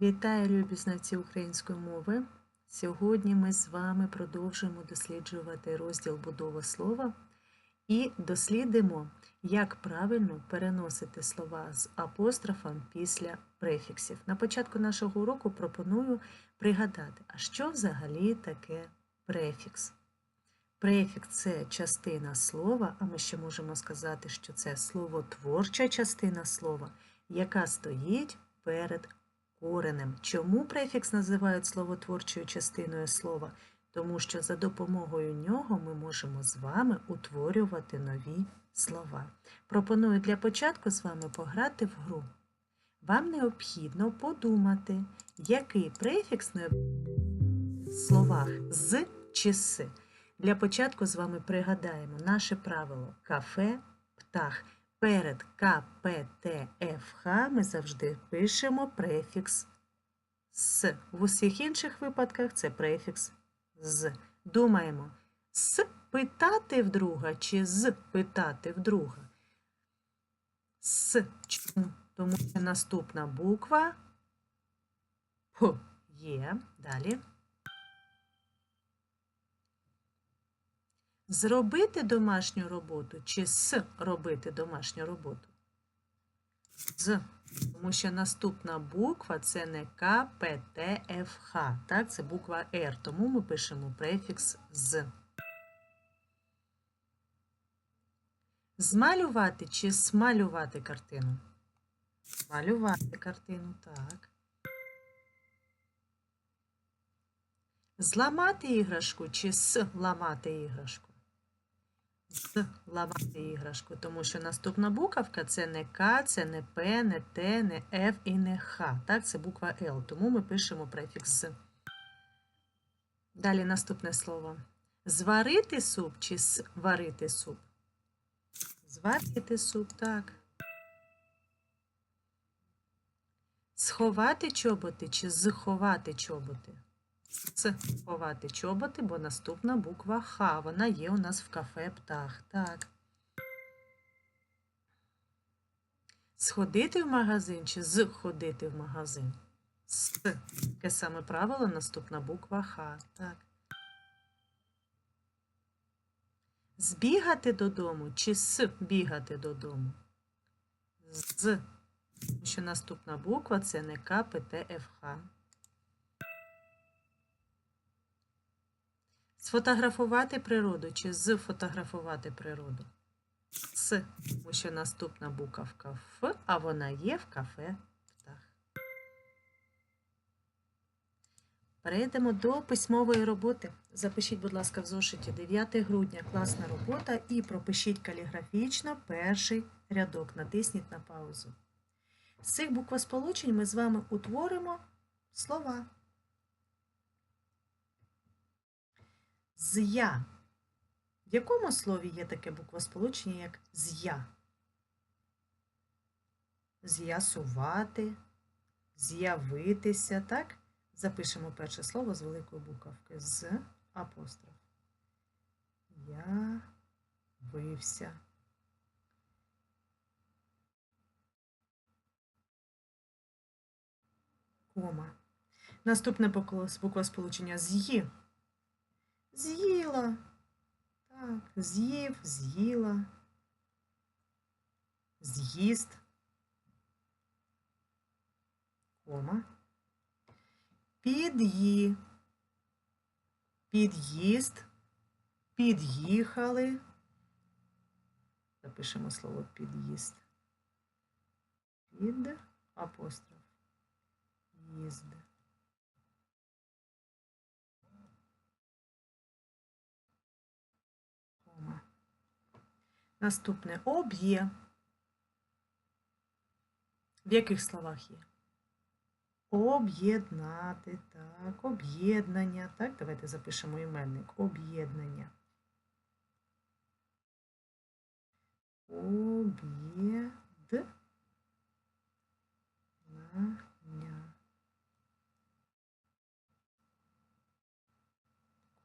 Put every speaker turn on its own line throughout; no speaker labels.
Вітаю, любі знавці української мови. Сьогодні ми з вами продовжуємо досліджувати розділ будова слова і дослідимо, як правильно переносити слова з апострофом після префіксів. На початку нашого уроку пропоную пригадати, а що взагалі таке префікс? Префікс це частина слова, а ми ще можемо сказати, що це словотворча частина слова, яка стоїть перед коренем. Чому префікс називають словотворчою частиною слова? Тому що за допомогою нього ми можемо з вами утворювати нові слова. Пропоную для початку з вами пограти в гру. Вам необхідно подумати, який префікс необхідний в словах з чи с. Для початку з вами пригадаємо наше правило кафе, птах. Перед К, П, Т, Ф, Х ми завжди пишемо префікс С. В усіх інших випадках це префікс з. Думаємо, с питати вдруга чи з питати вдруга. С. Чому? Тому що наступна буква П є. Далі. Зробити домашню роботу чи с робити домашню роботу? З. Тому що наступна буква це не К, П, Т, Ф, Х. Так, це буква Р. Тому ми пишемо префікс з. Змалювати чи смалювати картину? Змалювати картину, так. Зламати іграшку чи сламати іграшку? Зламати іграшку, тому що наступна буковка це не К, це не П, не Т, не Ф і не Х. Так, це буква Л, тому ми пишемо префікс з. Далі наступне слово. Зварити суп чи сварити суп? Зварити суп, так. Сховати чоботи чи заховати чоботи? Сховати чоботи, бо наступна буква Х. Вона є у нас в кафе птах. Так. Сходити в магазин чи зходити в магазин? С. Таке саме правило, наступна буква Х. Так. Збігати додому чи с бігати додому? З. Що наступна буква це не К, П, Т, Ф, Х. Сфотографувати природу чи зфотографувати природу? С, тому що наступна буковка Ф, а вона є в кафе птах. Перейдемо до письмової роботи. Запишіть, будь ласка, в зошиті 9 грудня класна робота і пропишіть каліграфічно перший рядок. Натисніть на паузу. З цих буквосполучень ми з вами утворимо слова. З'я. В якому слові є таке буквосполучення, як з'я? З'ясувати, з'явитися, так? Запишемо перше слово з великої буковки. З апостроф. Я вився. Кома. Наступне буквосполучення з'ї. З'їла. Так, з'їв, з'їла. З'їзд. Кома. Під'ї. Під'їзд. Під'їхали. Запишемо слово під'їзд. Під апостроф. Їзд. Наступне об'є. В яких словах є? Об'єднати, так, об'єднання. Так, давайте запишемо іменник. Об'єднання. Об'єднання.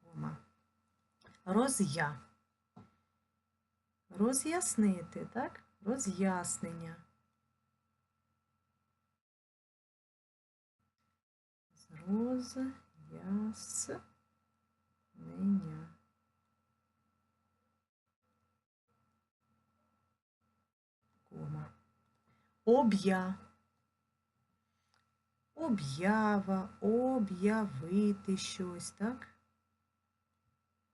Кома. Роз'я. Роз'яснити, так? Роз'яснення. Роз'яснення. Кома. Об'я. Об'ява, об'явити щось, так?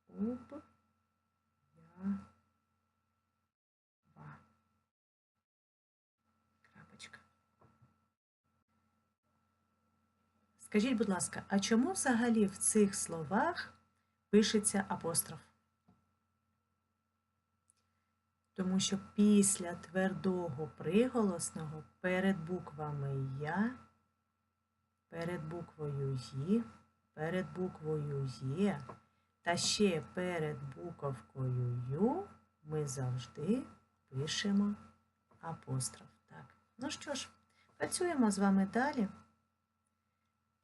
Об. Я. Ва. Крапочка. Скажіть, будь ласка, а чому взагалі в цих словах пишеться апостроф? Тому що після твердого приголосного перед буквами Я, перед буквою Ї, перед буквою Є та ще перед буковкою Ю ми завжди пишемо апостроф. Так. Ну що ж, працюємо з вами далі.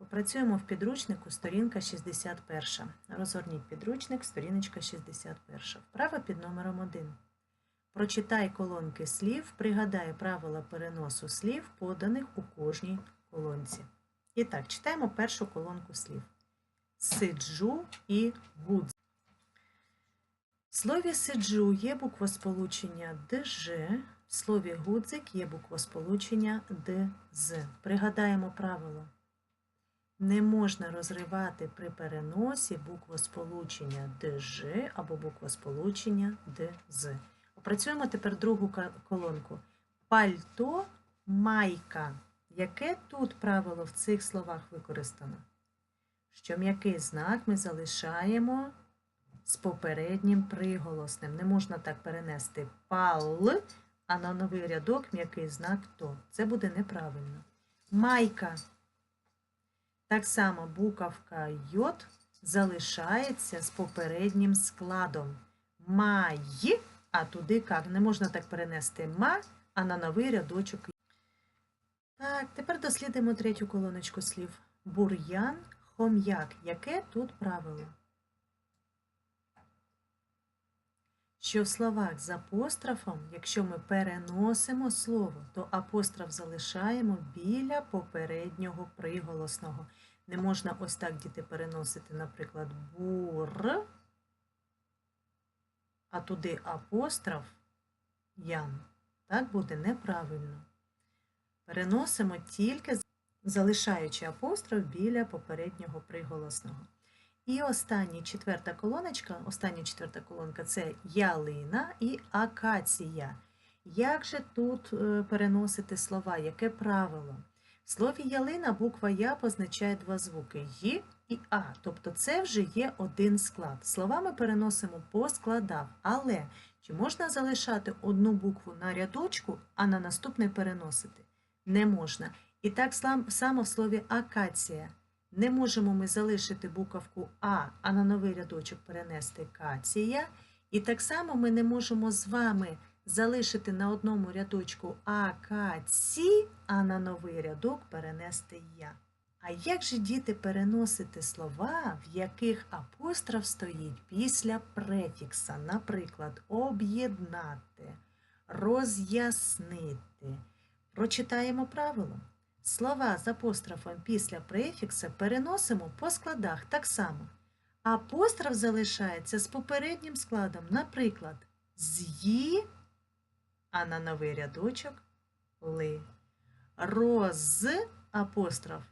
Попрацюємо в підручнику сторінка 61. Розгорніть підручник, сторіночка 61. Вправа під номером 1. Прочитай колонки слів, пригадай правила переносу слів, поданих у кожній колонці. І так, читаємо першу колонку слів. Сиджу і гудз. В слові сиджу є буквосполучення ДЖ, в слові гудзик є буквосполучення ДЗ. Пригадаємо правило. Не можна розривати при переносі буквосполучення ДЖ або буквосполучення ДЗ. Опрацюємо тепер другу колонку. Пальто, майка. Яке тут правило в цих словах використано? Що м'який знак ми залишаємо з попереднім приголосним. Не можна так перенести пал, а на новий рядок м'який знак то. Це буде неправильно. Майка. Так само буковка Й залишається з попереднім складом. Май, а туди как. Не можна так перенести ма, а на новий рядочок. Так, тепер дослідимо третю колоночку слів. Бур'ян, хом'як. Яке тут правило? Що в словах з апострофом, якщо ми переносимо слово, то апостроф залишаємо біля попереднього приголосного. Не можна ось так діти переносити, наприклад, бур, а туди апостроф ян. Так буде неправильно. Переносимо тільки залишаючи апостроф біля попереднього приголосного. І остання четверта колоночка, остання четверта колонка це ялина і акація. Як же тут е, переносити слова? Яке правило? В слові ялина буква Я позначає два звуки Ї і А. Тобто це вже є один склад. Слова ми переносимо по складах. Але чи можна залишати одну букву на рядочку, а на наступний переносити? Не можна. І так само в слові акація. Не можемо ми залишити буковку А, а на новий рядочок перенести кація. І так само ми не можемо з вами залишити на одному рядочку акаці, а на новий рядок перенести я. А як же діти переносити слова, в яких апостроф стоїть після префікса, наприклад, об'єднати, роз'яснити? Прочитаємо правило. Слова з апострофом після префікса переносимо по складах так само. Апостроф залишається з попереднім складом, наприклад, з'ї, а на новий рядочок ли. Роз апостроф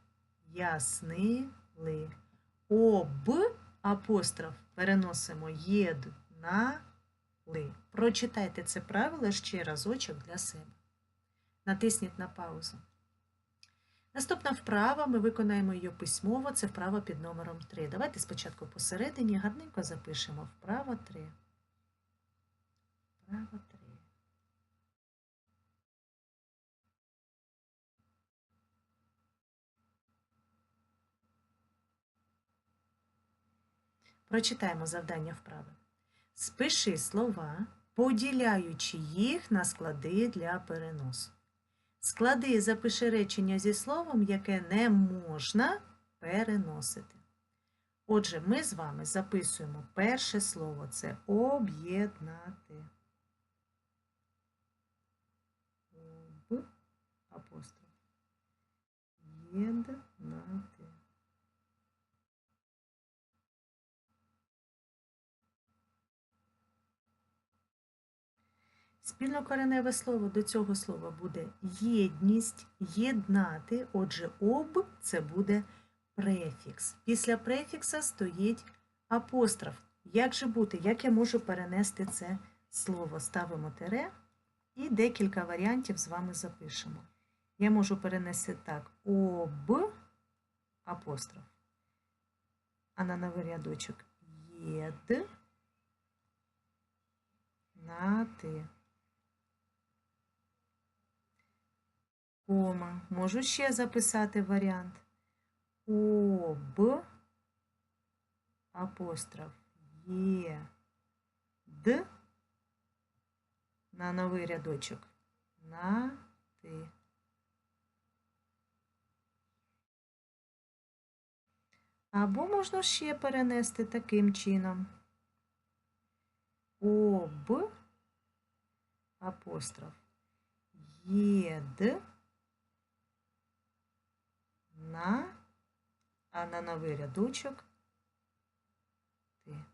яснили. Об апостроф переносимо єд на ли. Прочитайте це правило ще разочок для себе. Натисніть на паузу. Наступна вправа, ми виконаємо її письмово, це вправа під номером 3. Давайте спочатку посередині гарненько запишемо вправа 3. Вправа 3. Прочитаємо завдання вправи. Спиши слова, поділяючи їх на склади для переносу. Склади і запиши речення зі словом, яке не можна переносити. Отже, ми з вами записуємо перше слово це об'єднати. Об апостроф. Єднати. Спільнокореневе слово до цього слова буде єдність, єднати. Отже, об це буде префікс. Після префікса стоїть апостроф. Як же бути? Як я можу перенести це слово? Ставимо тире і декілька варіантів з вами запишемо. Я можу перенести так: об апостроф. А на новий рядочок єд на. Кома. Можу ще записати варіант. Об апостроф є д на новий рядочок. На ти. Або можна ще перенести таким чином. Об апостроф єд на, а на новий рядочок ти.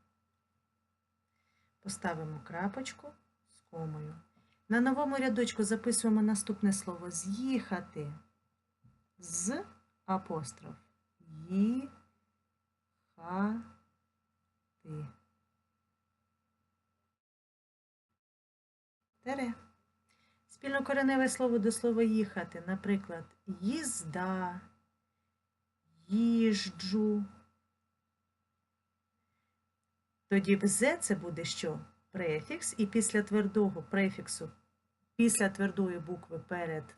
Поставимо крапочку з комою. На новому рядочку записуємо наступне слово з'їхати з апостроф. Їхати. Тере. Спільнокореневе слово до слова їхати, наприклад, їзда, їжджу. Тоді в «зе» це буде що? Префікс, і після твердого префіксу, після твердої букви перед,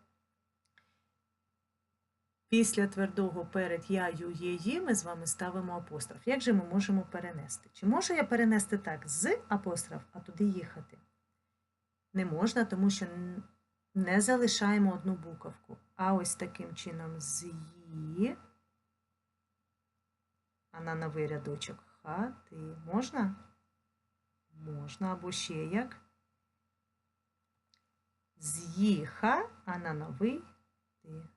після твердого перед я, ю, є, ї ми з вами ставимо апостроф. Як же ми можемо перенести? Чи можу я перенести так з апостроф, а туди їхати? Не можна, тому що не залишаємо одну буковку. А ось таким чином з «ї», а на новий рядочок хати. Можна? Можна, або ще як. З'їха, а на новий ти.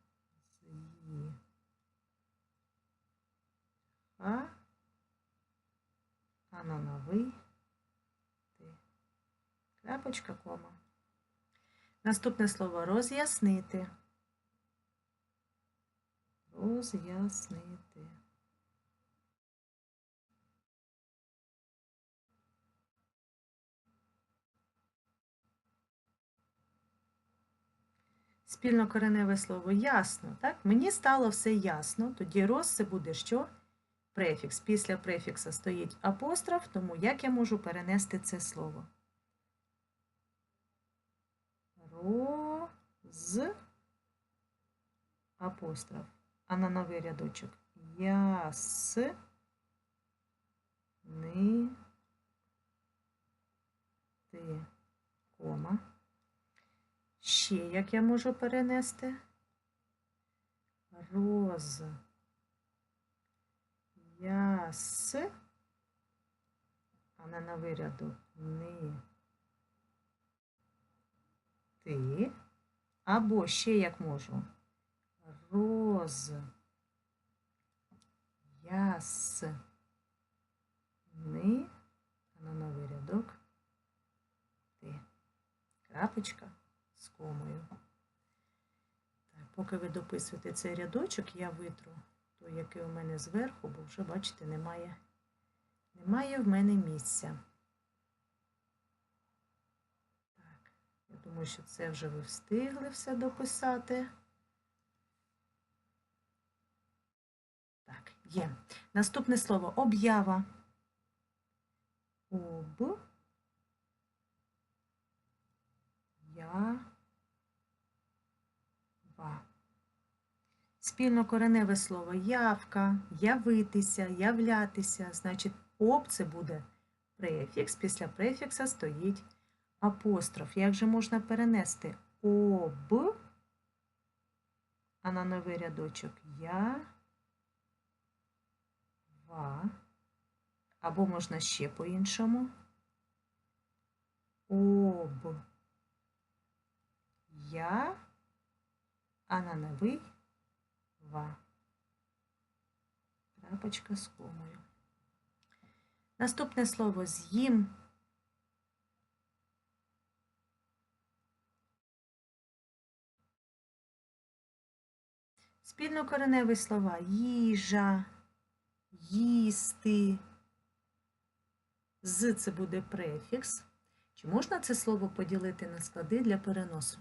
З'їха, а на новий ти. Крапочка, кома. Наступне слово роз'яснити. Роз'яснити. Спільнокореневе слово ясно. Так? Мені стало все ясно. Тоді роз це буде що? Префікс. Після префікса стоїть апостроф, тому як я можу перенести це слово? Роз апостроф. А на новий рядочок. Яс. Ни. Ти. Кома. Ще як я можу перенести? Роз. Яс. А на новий рядок. Ни. Ти. Або ще як можу. Роз. Яс. Ни. А на новий рядок. Ти. Крапочка комою. Так, Поки ви дописуєте цей рядочок, я витру той, який у мене зверху, бо вже, бачите, немає, немає в мене місця. Так, я думаю, що це вже ви встигли все дописати. Так, є. Наступне слово об'ява. Об. Ва. Спільно кореневе слово явка, явитися, являтися. Значить, об це буде префікс. Після префікса стоїть апостроф. Як же можна перенести об, а на новий рядочок я, ва. Або можна ще по-іншому. Об. Я, а на новий 2. Крапочка з комою. Наступне слово з'їм. Спільнокореневі слова їжа, їсти. З це буде префікс. Чи можна це слово поділити на склади для переносу?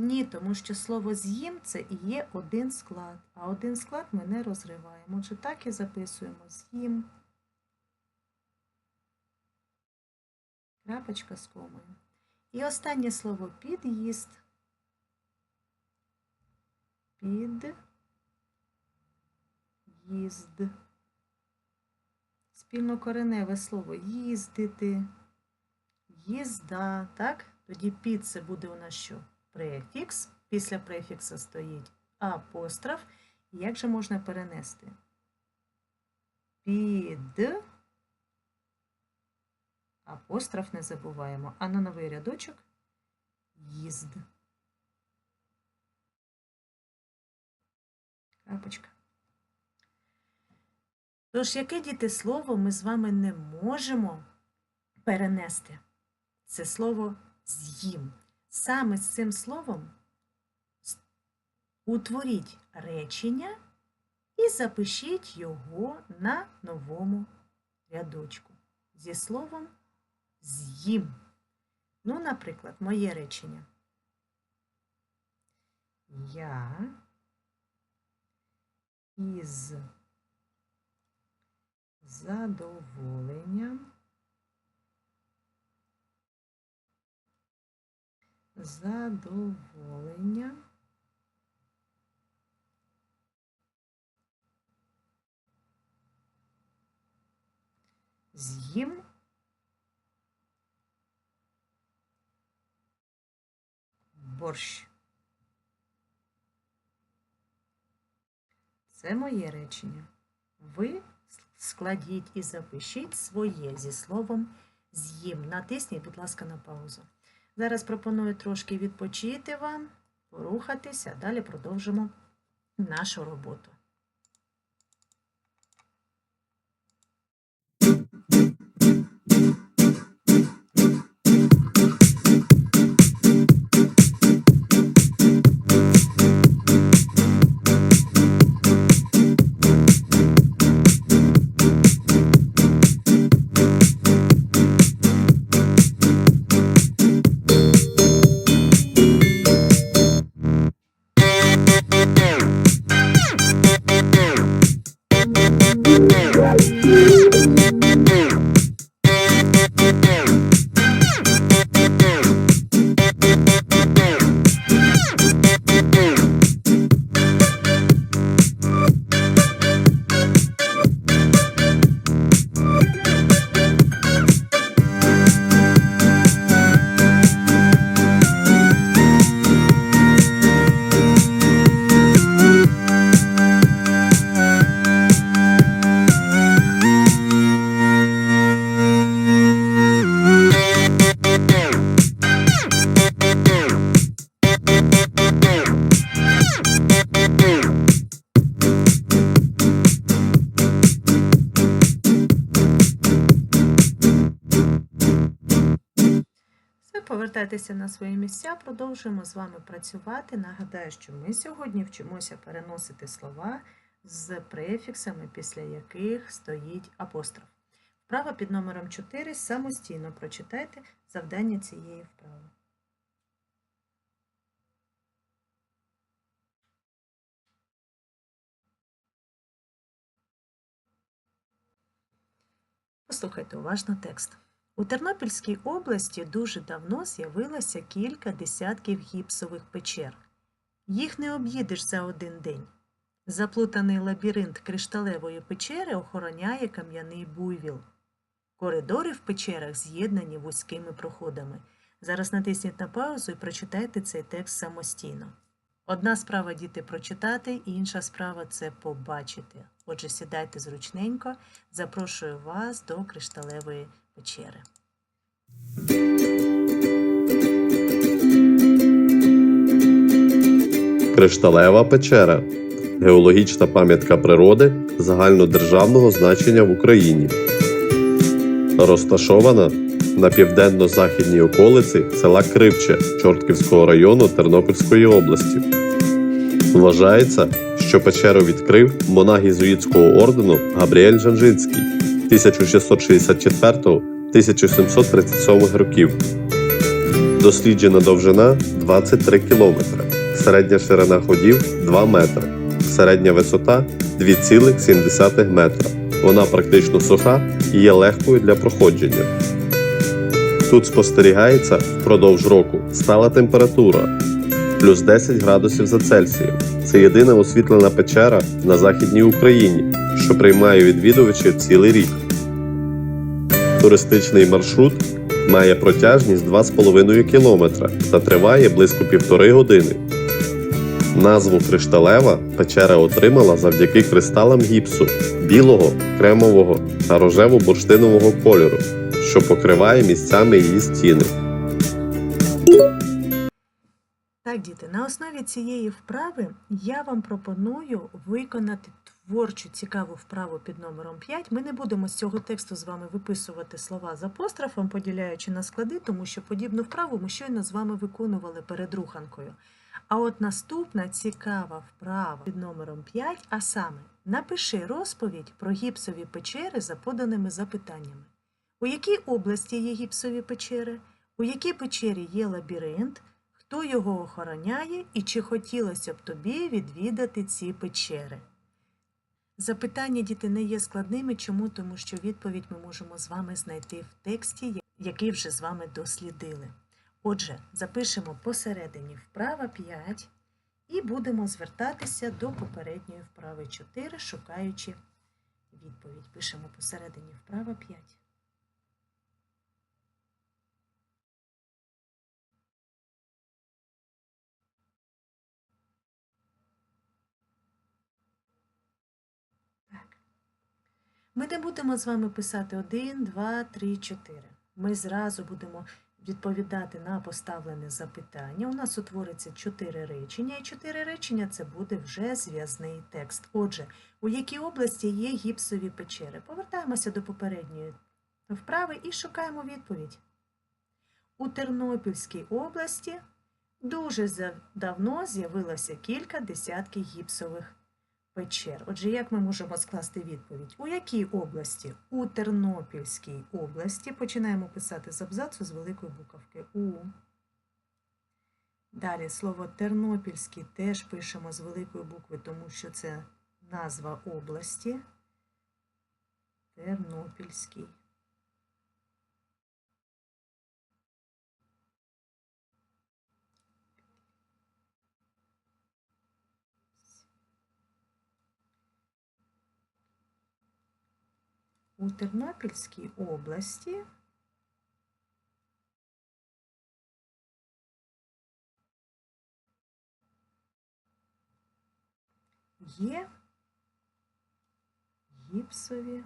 Ні, тому що слово з'їм це і є один склад, а один склад ми не розриваємо. Отже, так і записуємо з'їм. Крапочка з комою. І останнє слово під'їзд. Під'їзд. Спільнокореневе слово їздити, їзда, так? Тоді під це буде у нас що? Префікс. Після префікса стоїть апостроф. Як же можна перенести? Під апостроф не забуваємо, а на новий рядочок їзд. Крапочка. Тож, яке діти слово ми з вами не можемо перенести? Це слово з'їм. Саме з цим словом утворіть речення і запишіть його на новому рядочку зі словом з'їм. Ну, наприклад, моє речення. Я із задоволенням задоволенням з'їм борщ. Це моє речення. Ви складіть і запишіть своє зі словом з'їм. Натисніть, будь ласка, на паузу. Зараз пропоную трошки відпочити вам, порухатися, далі продовжимо нашу роботу. Повертайтеся на свої місця, продовжуємо з вами працювати. Нагадаю, що ми сьогодні вчимося переносити слова з префіксами, після яких стоїть апостроф. Вправа під номером 4 самостійно прочитайте завдання цієї вправи. Послухайте уважно текст. У Тернопільській області дуже давно з'явилося кілька десятків гіпсових печер. Їх не об'їдеш за один день. Заплутаний лабіринт кришталевої печери охороняє кам'яний буйвіл. Коридори в печерах з'єднані вузькими проходами. Зараз натисніть на паузу і прочитайте цей текст самостійно. Одна справа діти прочитати, інша справа це побачити. Отже, сідайте зручненько, запрошую вас до кришталевої печери.
Кришталева печера геологічна пам'ятка природи загальнодержавного значення в Україні. Розташована на південно-західній околиці села Кривче Чортківського району Тернопільської області. Вважається, що печеру відкрив монах єзуїтського ордену Габріель Жанжинський 1664-1737 років. Досліджена довжина 23 км, середня ширина ходів 2 метри, середня висота 2,7 метра. Вона практично суха і є легкою для проходження. Тут спостерігається впродовж року стала температура плюс 10 градусів за Цельсієм. Це єдина освітлена печера на Західній Україні, що приймає відвідувачів цілий рік. Туристичний маршрут має протяжність 2,5 км та триває близько півтори години. Назву кришталева печера отримала завдяки кристалам гіпсу білого, кремового та рожево-бурштинового кольору, що покриває місцями її стіни.
Так, діти, на основі цієї вправи я вам пропоную виконати творчу цікаву вправу під номером 5. Ми не будемо з цього тексту з вами виписувати слова з апострофом, поділяючи на склади, тому що подібну вправу ми щойно з вами виконували перед руханкою. А от наступна цікава вправа під номером 5, а саме напиши розповідь про гіпсові печери за поданими запитаннями. У якій області є гіпсові печери? У якій печері є лабіринт? Хто його охороняє і чи хотілося б тобі відвідати ці печери? Запитання діти не є складними. Чому? Тому що відповідь ми можемо з вами знайти в тексті, який вже з вами дослідили. Отже, запишемо посередині вправа 5 і будемо звертатися до попередньої вправи 4, шукаючи відповідь. Пишемо посередині вправа 5. Так. Ми не будемо з вами писати 1, 2, 3, 4. Ми зразу будемо відповідати на поставлене запитання. У нас утвориться 4 речення, і 4 речення це буде вже зв'язний текст. Отже, у якій області є гіпсові печери? Повертаємося до попередньої вправи і шукаємо відповідь. У Тернопільській області дуже давно з'явилося кілька десятків гіпсових печер. Отже, як ми можемо скласти відповідь? У якій області? У Тернопільській області. Починаємо писати з абзацу з великої буковки У. Далі слово Тернопільський теж пишемо з великої букви, тому що це назва області. Тернопільський. У Тернопільській області є гіпсові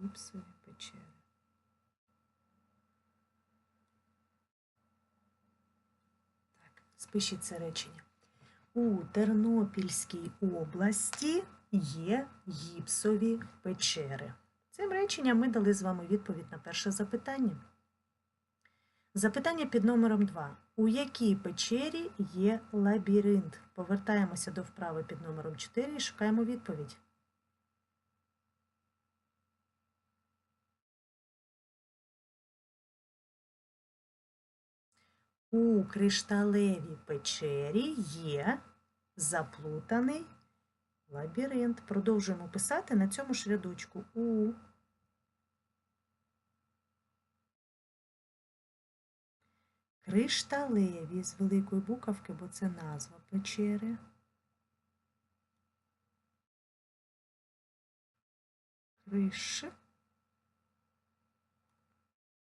гіпсові печери. Спишіть це речення. У Тернопільській області є гіпсові печери. Цим реченням ми дали з вами відповідь на перше запитання. Запитання під номером 2. У якій печері є лабіринт? Повертаємося до вправи під номером 4 і шукаємо відповідь. У кришталевій печері є заплутаний лабіринт. Продовжуємо писати на цьому ж рядочку. У кришталеві з великої буковки, бо це назва печери. Криш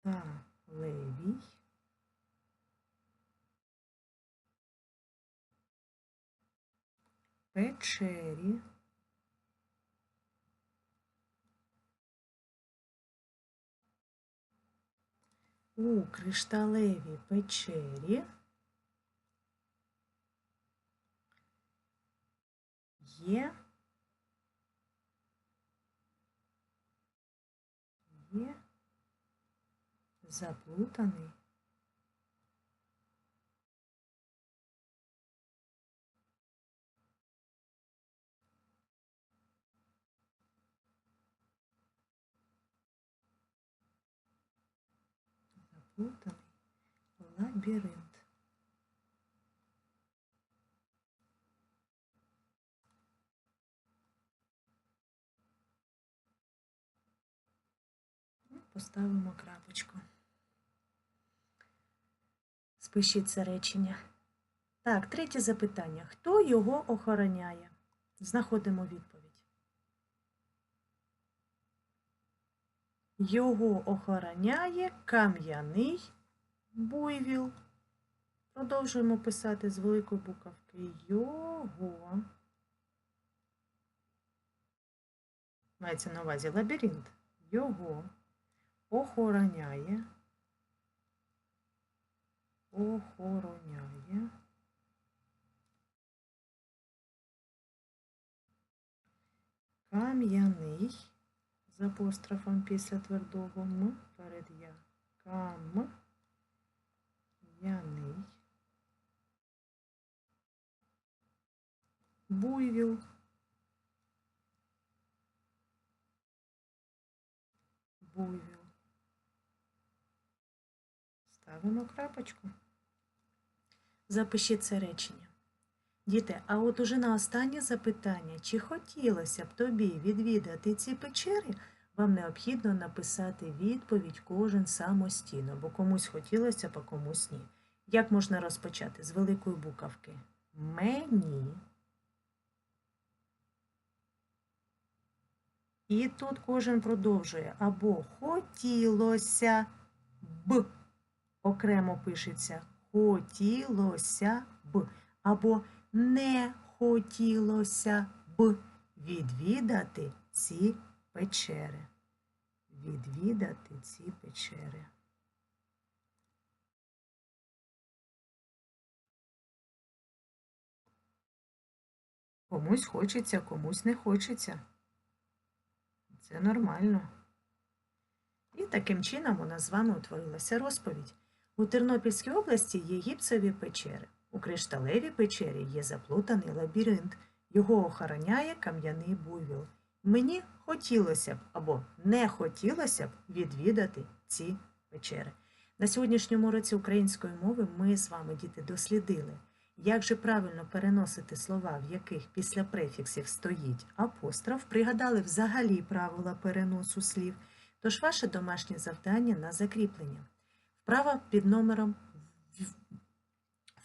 та левій. Печері. У кришталевій печері є, є заплутаний. Заплутаний лабіринт. Поставимо крапочку. Спишіть це речення. Так, третє запитання. Хто його охороняє? Знаходимо відповідь. Його охороняє кам'яний буйвіл. Продовжуємо писати з великої буковки його. Мається на увазі лабіринт. Його охороняє. Охороняє. Кам'яний з апострофом після твердого М перед я. Кам. Яний. Буйвіл. Буйвіл. Ставимо крапочку. Запишіть це речення. Діти, а от уже на останнє запитання, чи хотілося б тобі відвідати ці печери, вам необхідно написати відповідь кожен самостійно, бо комусь хотілося б, а комусь ні. Як можна розпочати? З великої буковки. Мені. І тут кожен продовжує або хотілося б. Окремо пишеться хотілося б. Або не хотілося б відвідати ці печери. Відвідати ці печери. Комусь хочеться, комусь не хочеться. Це нормально. І таким чином у нас з вами утворилася розповідь. У Тернопільській області є гіпсові печери. У кришталевій печері є заплутаний лабіринт. Його охороняє кам'яний буйвіл. Мені хотілося б або не хотілося б відвідати ці печери. На сьогоднішньому році української мови ми з вами, діти, дослідили, як же правильно переносити слова, в яких після префіксів стоїть апостроф, пригадали взагалі правила переносу слів. Тож ваше домашнє завдання на закріплення. Вправа під номером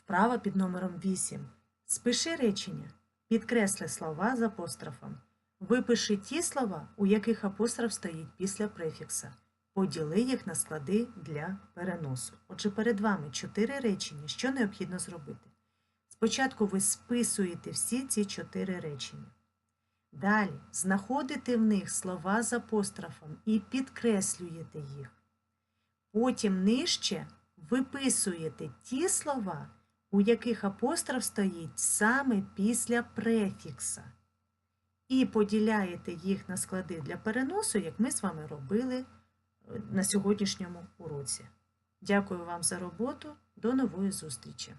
Вправа під номером 8. Спиши речення. Підкресли слова з апострофом. Випиши ті слова, у яких апостроф стоїть після префікса. Поділи їх на склади для переносу. Отже, перед вами чотири речення. Що необхідно зробити? Спочатку ви списуєте всі ці чотири речення. Далі знаходите в них слова з апострофом і підкреслюєте їх. Потім нижче виписуєте ті слова, у яких апостроф стоїть саме після префікса. І поділяєте їх на склади для переносу, як ми з вами робили е, на сьогоднішньому уроці. Дякую вам за роботу. До нової зустрічі!